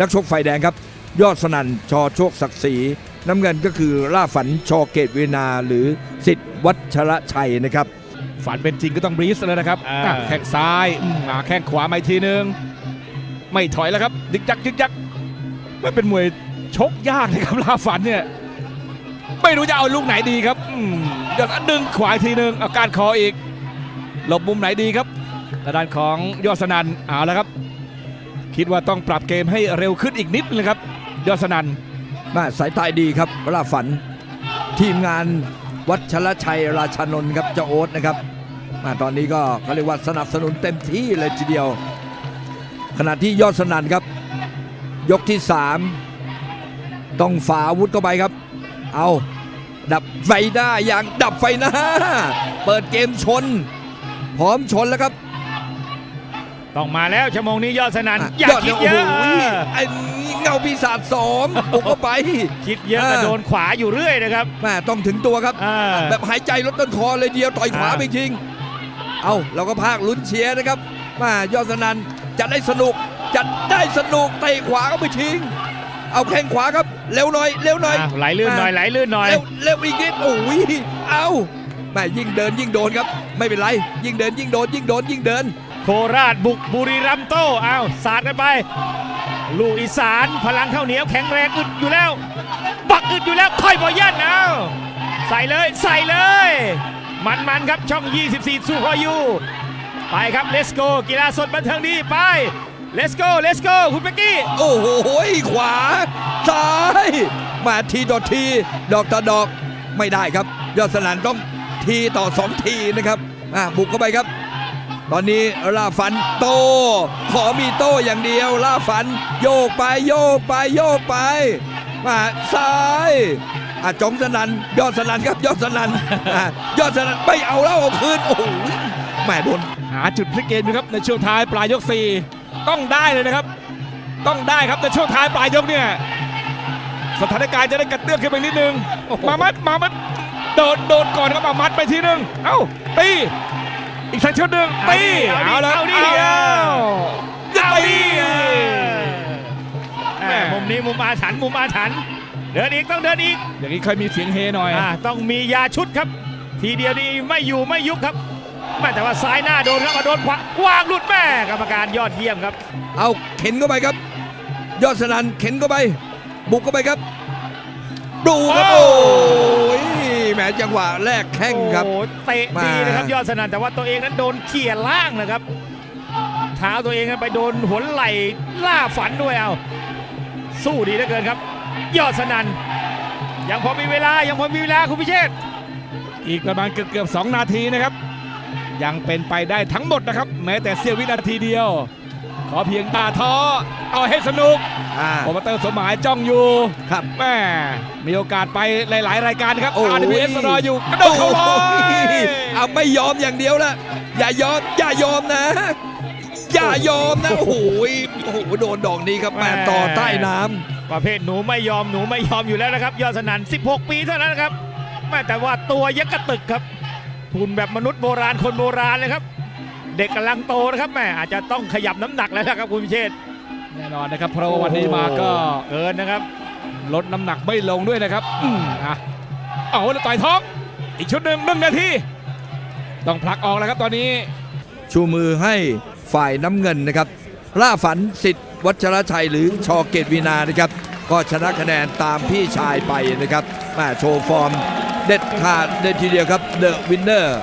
นักชกฝ่ายแดงครับ ยอดสนั่นชอโชคศักดิ์ศรีน้ำเงินก็คือล่าฝันชอเกตเวนาหรือสิทธิ์วัชระชัยนะครับ ฝันเป็นจริงก็ต้องบรีสแล้วนะครับอ่าอะแข้งซ้ายอืมมาแข้งขวามาอีกทีนึง ไม่ถอยแล้วครับยึกยักยึกยักไม่เป็นมวยชกยากเลยครับลาฝันเนี่ย ไม่รู้จะเอาลูกไหนดีครับอืมเดี๋ยวก็ดึงขวาอีกทีนึงเอาการคออีก หลบมุมไหนดีครับทางด้านของยอดสนันเอาแล้วครับ คิดว่าต้องปรับเกมให้เร็วขึ้นอีกนิดนึงครับยอดสนันมาสายตายดีครับเวลาฝัน ทีมงานวัชรชัยราชนนท์ครับเจ้าโอ๊ตนะครับมาตอนนี้ก็เขาเรียกว่าสนับสนุนเต็มที่เลยทีเดียว ขณะที่ยอดสนันครับ ยกที่ 3 ต้องฝ่าอาวุธเข้าไปครับ เอาดับไฟหน้าอย่างดับไฟหน้า เปิดเกมชน พร้อมชนแล้วครับ ต้องมาแล้วชั่วโมงนี้ยอดสนั่นอะอย่าคิดเยอะโโหไอ้เงาปีศาจสองบุกเข้าไป คิดเยอะก็อ่าโดนขวาอยู่เรื่อยนะครับแม่ต้องถึงตัวครับอ่าแบบหายใจลดต้นคอเลยเดียวต่อยขวาอ่าไปทิ้งเอาเราก็ภาคลุ้นเชียร์นะครับมายอดสนันจะได้สนุกจะได้สนุกเตะขวาก็ไปทิ้งเอาแข้งขวาครับเร็วหน่อยเร็วหน่อยอะไหลลื่นหน่อยไหลลื่นหน่อยเร็วเร็วอีกนิดโอ้ยเอาแม่ยิ่งเดินยิ่งโดนครับ ไม่เป็นไร ยิ่งเดินยิ่งโดนยิ่งโดนยิ่งเดิน โคราชบุกบุรีรัมย์โต้อ้าวสาดกันไป ลูกอีสานพลังข้าวเหนียวแข็งแรงอึดอยู่แล้ว บักอึดอยู่แล้วค่อยบอยันเอาใส่เลยใส่เลย มันมันครับช่อง 24สู้ฮอยูไปครับ let's go กีฬาสดบันเทิงดีไป let's go let's go คุณเป๊กกี้ โอ้โหขวาซ้ายมาทีต่อที ดอกต่อดอกไม่ได้ครับ ยอดสนันต้องทีต่อสองทีนะครับอะบุกเข้าไปครับ ตอนนี้ล่าฝันโต ขอมีโตอย่างเดียวล่าฝัน โยกไปโยกไปโยกไป มาซ้ายอะจอมสนันยอดสนันครับยอดสนันอะยอดสนันไม่เอาแล้วเอาคืนโอ้โหแหม่โดนหาจุดพลิกเกมอยู่ครับในช่วงท้ายปลายยก4ต้องได้เลยนะครับ ต้องได้ครับในช่วงท้ายปลายยกเนี่ยสถานการณ์จะได้กระเตื้องขึ้นไปนิดนึงมามัดมามัดโดดโดดก่อนครับมามัดไปทีนึงเอ้าตี อีกสักชุดหนึ่งตีเอาดิแล้วเอาดิเอาเอาดิตีแม่มุมนี้มุมอาถรรพ์มุมอาถรรพ์เดินอีกต้องเดินอีก อย่างนี้ค่อยมีเสียงเฮหน่อยอ่าต้องมียาชุดครับ ทีเดียวนี้ไม่อยู่ไม่ยุบครับแม่แต่ว่าซ้ายหน้าโดนครับมาโดนขวาวางหลุดแม่กรรมการยอดเยี่ยมครับ เอาเข็นเข้าไปครับ ยอดสนันเข็นเข้าไป บุกเข้าไปครับ ดูครับโอ้โอ้ยแหม จังหวะแรกแข้งครับ โอ้โหเตะดีนะครับมายอดสนั่นแต่ว่าตัวเองนั้นโดนเขี่ยล่างนะครับเท้าตัวเองนั้นไปโดนหัวไหล่ล่าฝันด้วยเอาสู้ดีเหลือเกินครับ ยอดสนั่นยังพอมีเวลายังพอมีเวลาคุณพิเชษฐ์อีกประมาณเกือบเกือบๆสองนาทีนะครับ ยังเป็นไปได้ทั้งหมดนะครับ แม้แต่เสี้ยววินาทีเดียว ขอเพียงตาท้อเอาให้สนุกอ่า โปรโมเตอร์สมหมายจ้องอยู่ครับแม่มีโอกาสไปหลาย ๆ รายการครับ โอ้ย RWS รออยู่กระโดดเข้าลอยเอาไม่ยอมอย่างเดียวละอย่ายอมอย่ายอมนะ อย่ายอมนะโอ้โหโอ้โหโดนดอกนี้ครับแม่ต่อใต้น้ำ ประเภทหนูไม่ยอมหนูไม่ยอมอยู่แล้วนะครับยอดสนั่น16 ปีเท่านั้นนะครับแม่แต่ว่าตัวยักกระตึกครับทุนแบบมนุษย์โบราณคนโบราณเลยครับ เด็กกำลังโตนะครับแม่อาจจะต้องขยับน้ำหนักแล้วนะครับคุณพิเชษฐ์แน่นอนนะครับเพราะว่าวันนี้มาก็เกินนะครับ ลดน้ำหนักไม่ลงด้วยนะครับอืมอะเอาแล้วต่อยท้อง อีกชุดหนึ่งหนึ่งนาทีต้องผลักออกแล้วครับตอนนี้ ชูมือให้ฝ่ายน้ำเงินนะครับล่าฝันสิทธิ์วัชรชัยหรือชอเกตวีนานะครับ ก็ชนะคะแนนตามพี่ชายไปนะครับมาโชว์ฟอร์มเด็ดขาดเลยทีเดียวครับเดอะวินเนอร์